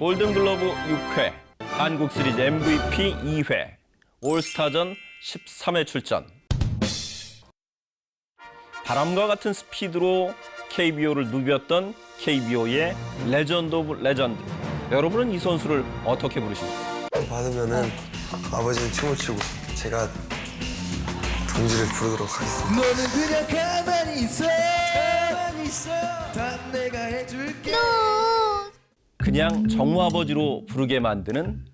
골든글러브 6회, 한국 시리즈 MVP 2회, 올스타전 13회 출전. 바람과 같은 스피드로 KBO를 누볐던 KBO의 레전드 오브 레전드. 여러분은 이 선수를 어떻게 부르십니까? 받으면은 아버지는 춤을 추고 제가 동지를 부르도록 하겠습니다. 너는 그냥 가만히 있어 가만히 있어 다 내가 해줄게 그냥 정우 아버지로 부르게 만드는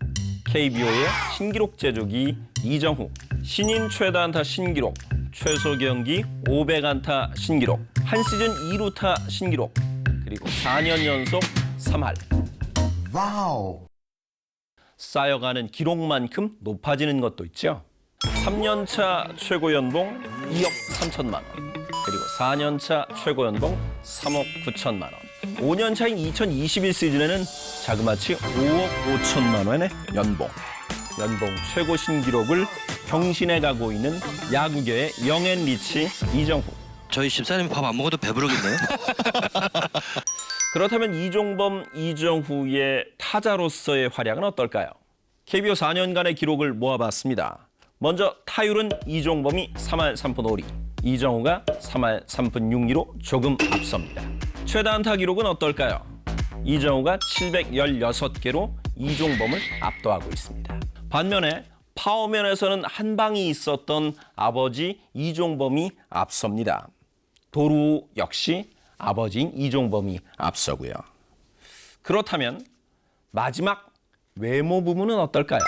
KBO의 신기록 제조기 이정후 신인 최다 안타 신기록 최소 경기 500안타 신기록 한 시즌 2루타 신기록 그리고 4년 연속 3할 와우 쌓여가는 기록만큼 높아지는 것도 있죠. 3년차 최고 연봉 2억 3천만 원. 그리고 4년차 최고 연봉 3억 9천만 원. 5년 차인 2021 시즌에는 자그마치 5억 5천만 원의 연봉. 연봉 최고 신기록을 경신해 가고 있는 야구계의 영앤 리치 이정후. 저희 집사님 밥안 먹어도 배부르겠네요. 그렇다면 이종범, 이정후의 타자로서의 활약은 어떨까요? KBO 4년간의 기록을 모아봤습니다. 먼저 타율은 이종범이 3할 3푼 5리, 이정후가 3할 3푼 6리로 조금 앞섭니다. 최다 안타 기록은 어떨까요? 이정후가 716개로 이종범을 압도하고 있습니다. 반면에 파워면에서는 한 방이 있었던 아버지 이종범이 앞섭니다. 도루 역시 아버지인 이종범이 앞서고요. 그렇다면 마지막 외모 부분은 어떨까요?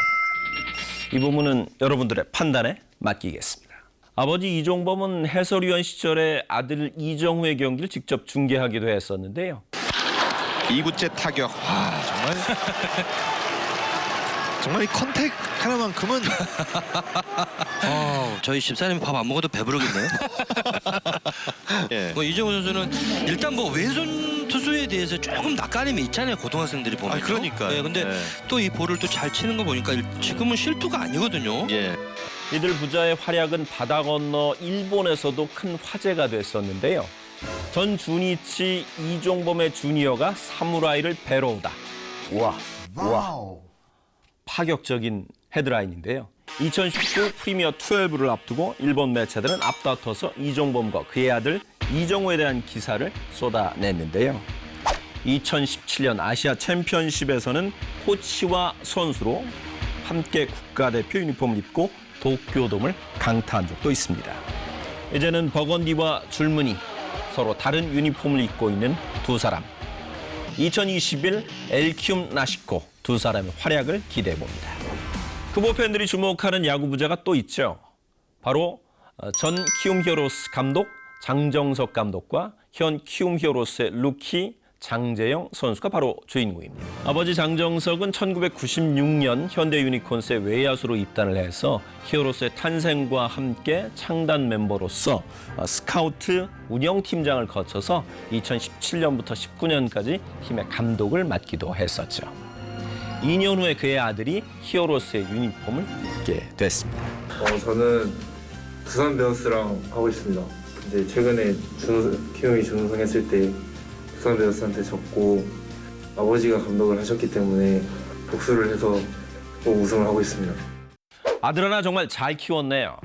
이 부분은 여러분들의 판단에 맡기겠습니다. 아버지 이종범은 해설위원 시절에 아들 이정후의 경기를 직접 중계하기도 했었는데요. 2구째 타격. 와 정말 정말 이 컨택 하나만큼은 어, 저희 집사님 밥안 먹어도 배부르겠네요. 예. 뭐 이정우 선수는 일단 뭐 왼손 투수에 대해서 조금 낯가림이 있잖아요. 고등학생들이 보면. 아, 그러니까요. 네, 근데 네. 또이 볼을 또 잘 치는 거 보니까 지금은 실투가 아니거든요. 예. 이들 부자의 활약은 바다 건너 일본에서도 큰 화제가 됐었는데요. 전 주니치 이종범의 주니어가 사무라이를 뵈러 오다. 와, 와. 파격적인 헤드라인인데요. 2019 프리미어 12를 앞두고 일본 매체들은 앞다퉈서 이종범과 그의 아들 이정우에 대한 기사를 쏟아냈는데요. 2017년 아시아 챔피언십에서는 코치와 선수로 함께 국가대표 유니폼을 입고 도쿄돔을 강타한 적도 있습니다. 이제는 버건디와 줄무늬 서로 다른 유니폼을 입고 있는 두 사람. 2021 엘키움 나시코 두 사람의 활약을 기대해 봅니다. 후보 팬들이 주목하는 야구 부자가 또 있죠. 바로 어, 전 키움 히어로스 감독 장정석 감독과 현 키움 히어로스의 루키 장재영 선수가 바로 주인공입니다. 아버지 장정석은 1996년 현대 유니콘스의 외야수로 입단을 해서 히어로스의 탄생과 함께 창단 멤버로서 어, 스카우트 운영팀장을 거쳐서 2017년부터 19년까지 팀의 감독을 맡기도 했었죠. 2년 후에 그의 아들이 히어로스의 유니폼을 입게 됐습니다. 어, 저는 부산 베어스랑 하고 있습니다. 이제 최근에 준우승, 키움이 준우승했을 때 부산 베어스한테 졌고 아버지가 감독을 하셨기 때문에 복수를 해서 꼭 우승을 하고 있습니다. 아들 하나 정말 잘 키웠네요.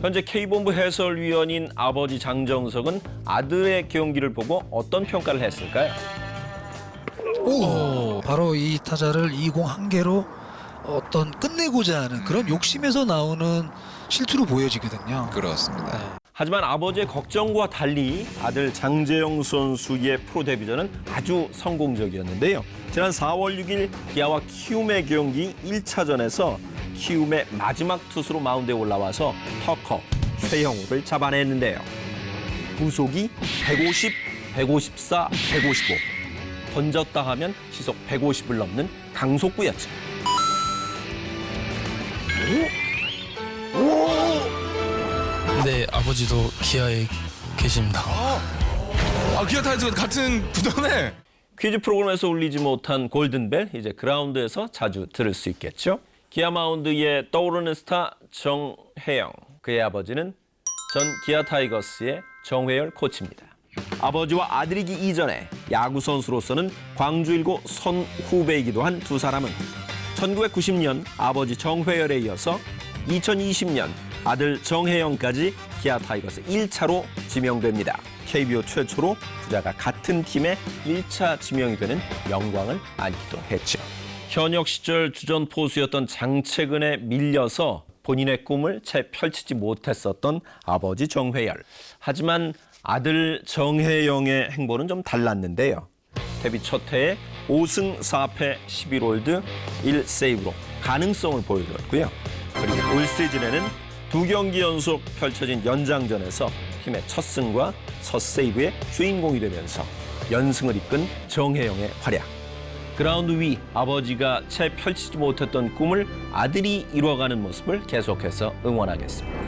현재 K본부 해설위원인 아버지 장정석은 아들의 경기를 보고 어떤 평가를 했을까요? 오, 바로 이 타자를 2공 한 개로 어떤 끝내고자 하는 그런 욕심에서 나오는 실투로 보여지거든요. 그렇습니다. 하지만 아버지의 걱정과 달리 아들 장재영 선수의 프로 데뷔전은 아주 성공적이었는데요. 지난 4월 6일 기아와 키움의 경기 1차전에서 키움의 마지막 투수로 마운드에 올라와서 터커 최영우를 잡아냈는데요. 구속이 150, 154, 155. 던졌다 하면 시속 150을 넘는 강속구였죠. 네, 아버지도 기아에 계십니다. 아 기아 타이즈 같은 부담에 퀴즈 프로그램에서 울리지 못한 골든벨 이제 그라운드에서 자주 들을 수 있겠죠. 기아 마운드의 떠오르는 스타 정혜영 그의 아버지는 전 기아 타이거스의 정회열 코치입니다. 아버지와 아들이기 이전에 야구 선수로서는 광주 일고 선후배이기도 한 두 사람은 1990년 아버지 정회열에 이어서 2020년 아들 정혜영까지 기아 타이거스 1차로 지명됩니다. KBO 최초로 부자가 같은 팀에 1차 지명이 되는 영광을 안기도 했죠. 현역 시절 주전 포수였던 장채근에 밀려서 본인의 꿈을 채 펼치지 못했었던 아버지 정회열. 하지만 아들 정혜영의 행보는 좀 달랐는데요. 데뷔 첫 해에 5승 4패 11홀드 1세이브로 가능성을 보여줬고요. 그리고 올 시즌에는 두 경기 연속 펼쳐진 연장전에서 팀의 첫 승과 첫 세이브의 주인공이 되면서 연승을 이끈 정혜영의 활약. 그라운드 위 아버지가 채 펼치지 못했던 꿈을 아들이 이루어가는 모습을 계속해서 응원하겠습니다.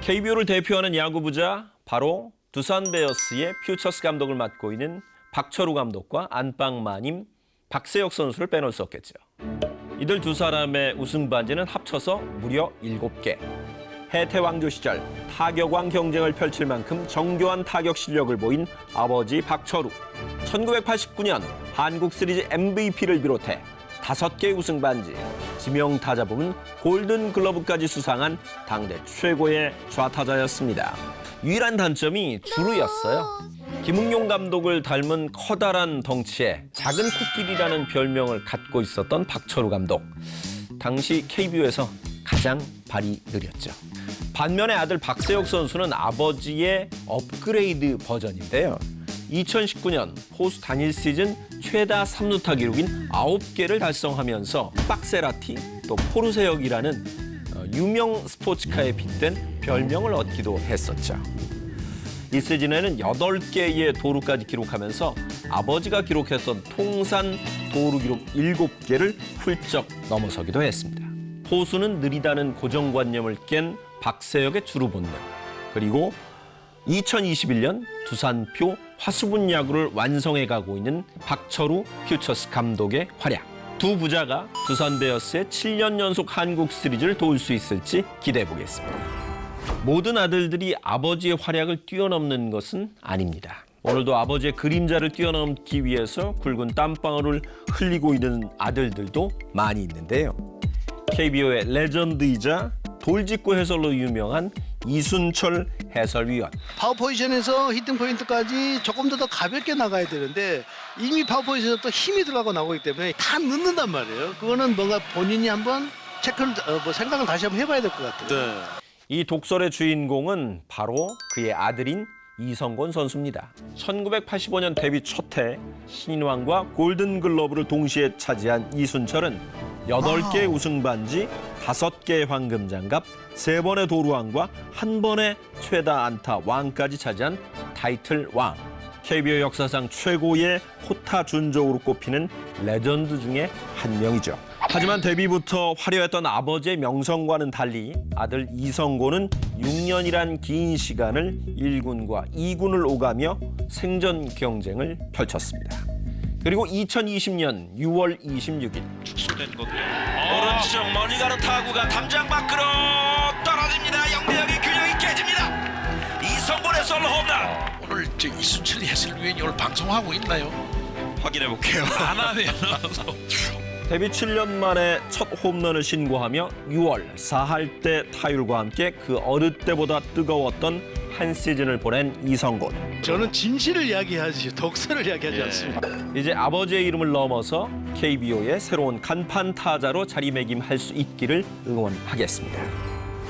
KBO를 대표하는 야구 부자 바로 두산 베어스의 퓨처스 감독을 맡고 있는 박철우 감독과 안방 마님 박세혁 선수를 빼놓을 수 없겠죠. 이들 두 사람의 우승 반지는 합쳐서 무려 7개. 해태 왕조 시절 타격왕 경쟁을 펼칠 만큼 정교한 타격 실력을 보인 아버지 박철우. 1989년 한국 시리즈 MVP를 비롯해 다섯 개 우승 반지, 지명 타자 부문 골든 글러브까지 수상한 당대 최고의 좌타자였습니다. 유일한 단점이 주루였어요. 김웅용 감독을 닮은 커다란 덩치에 작은 코끼리라는 별명을 갖고 있었던 박철우 감독. 당시 KBO에서 가장 발이 느렸죠. 반면에 아들 박세혁 선수는 아버지의 업그레이드 버전인데요. 2019년 포수 단일 시즌 최다 3루타 기록인 9개를 달성하면서 박세라티 또 포르세역이라는 어, 유명 스포츠카에 빗댄 별명을 얻기도 했었죠. 이 시즌에는 8개의 도루까지 기록하면서 아버지가 기록했던 통산 도루 기록 7개를 훌쩍 넘어서기도 했습니다. 포수는 느리다는 고정관념을 깬 박세혁의 주루 본능 그리고 2021년 두산표 화수분 야구를 완성해 가고 있는 박철우 퓨처스 감독의 활약. 두 부자가 두산 베어스의 7년 연속 한국 시리즈를 도울 수 있을지 기대해 보겠습니다. 모든 아들들이 아버지의 활약을 뛰어넘는 것은 아닙니다. 오늘도 아버지의 그림자를 뛰어넘기 위해서 굵은 땀방울을 흘리고 있는 아들들도 많이 있는데요. KBO의 레전드이자 돌직구 해설로 유명한 이순철 해설위원. 파워 포지션에서 히팅 포인트까지 조금 더 더 가볍게 나가야 되는데 이미 파워 포지션에 또 힘이 들어가고 나오기 때문에 다 늦는단 말이에요. 그거는 뭔가 본인이 한번 체크를 어, 뭐 생각을 다시 한번 해봐야 될 것 같아요. 이 독설의 주인공은 바로 그의 아들인 이성곤 선수입니다. 1985년 데뷔 첫 해 신인왕과 골든글러브를 동시에 차지한 이순철은 8개 우승 반지, 5개의 황금 장갑, 3번의 도루왕과 한 번의 최다 안타 왕까지 차지한 타이틀 왕. KBO 역사상 최고의 호타 준족으로 꼽히는 레전드 중에 한 명이죠. 하지만 데뷔부터 화려했던 아버지의 명성과는 달리 아들 이성고는 6년이란 긴 시간을 1군과 2군을 오가며 생존 경쟁을 펼쳤습니다. 그리고 2020년 6월 26일 오른쪽 멀리 가는 타구가 담장 밖으로 떨어집니다. 영대형의 균형이 깨집니다. 이성곤의 솔로 홈런. 오늘 저 이순철 해설위원이 오늘 방송하고 있나요? 확인해 볼게요. 안 하네요. 데뷔 7년 만에 첫 홈런을 신고하며 6월 4할 때 타율과 함께 그 어느 때보다 뜨거웠던 한 시즌을 보낸 이성곤. 저는 진실을 이야기하지 독설을 이야기하지 않습니다. 이제 아버지의 이름을 넘어서 KBO의 새로운 간판 타자로 자리매김할 수 있기를 응원하겠습니다.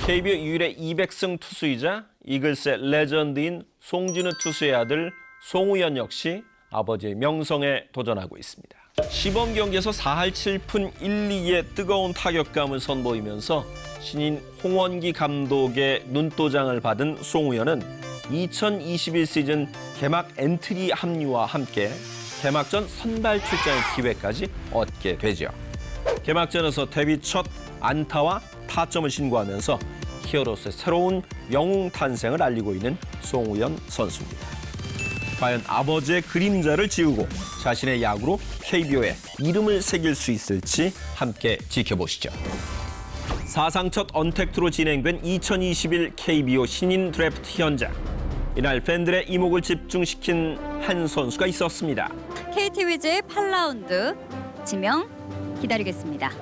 KBO 유일의 200승 투수이자 이글스의 레전드인 송진우 투수의 아들 송우현 역시 아버지의 명성에 도전하고 있습니다. 시범 경기에서 4할 7푼 1, 2의 뜨거운 타격감을 선보이면서 신인 홍원기 감독의 눈도장을 받은 송우현은 2021 시즌 개막 엔트리 합류와 함께 개막전 선발 출장의 기회까지 얻게 되죠. 개막전에서 데뷔 첫 안타와 타점을 신고하면서 히어로스의 새로운 영웅 탄생을 알리고 있는 송우현 선수입니다. 과연 아버지의 그림자를 지우고 자신의 야구로 KBO에 이름을 새길 수 있을지 함께 지켜보시죠. 사상 첫 언택트로 진행된 2021 KBO 신인 드래프트 현장. 이날 팬들의 이목을 집중시킨 한 선수가 있었습니다. KT 위즈의 8라운드 지명 기다리겠습니다.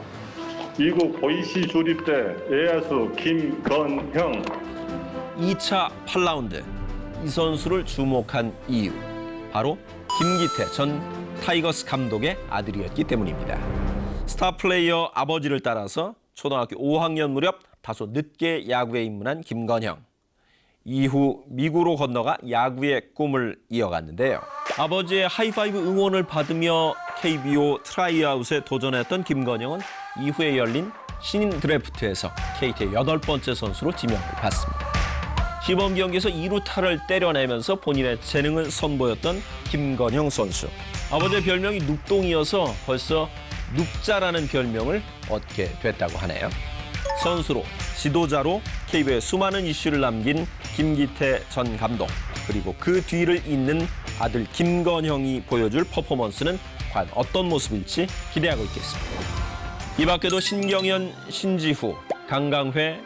미국 보이시 조립대 외야수 김건형 2차 8라운드 이 선수를 주목한 이유 바로 김기태 전 타이거스 감독의 아들이었기 때문입니다. 스타 플레이어 아버지를 따라서 초등학교 5학년 무렵 다소 늦게 야구에 입문한 김건형. 이후 미국으로 건너가 야구의 꿈을 이어갔는데요. 아버지의 하이파이브 응원을 받으며 KBO 트라이아웃에 도전했던 김건형은 이후에 열린 신인 드래프트에서 KT의 여덟 번째 선수로 지명을 받습니다. 시범 경기에서 2루타를 때려내면서 본인의 재능을 선보였던 김건형 선수. 아버지의 별명이 눕동이어서 벌써 눕자라는 별명을 얻게 됐다고 하네요. 선수로, 지도자로 KBO에 수많은 이슈를 남긴 김기태 전 감독 그리고 그 뒤를 잇는 아들 김건형이 보여줄 퍼포먼스는 과연 어떤 모습일지 기대하고 있겠습니다. 이 밖에도 신경현, 신지후, 강강회,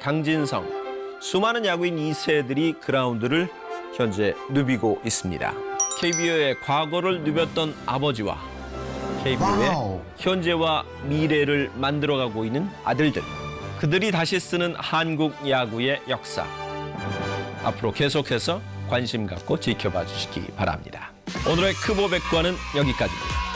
강진성 수많은 야구인 2세들이 그라운드를 현재 누비고 있습니다. KBO의 과거를 누볐던 아버지와 KBO의 현재와 미래를 만들어가고 있는 아들들. 그들이 다시 쓰는 한국 야구의 역사. 앞으로 계속해서 관심 갖고 지켜봐 주시기 바랍니다. 오늘의 크보백과는 여기까지입니다.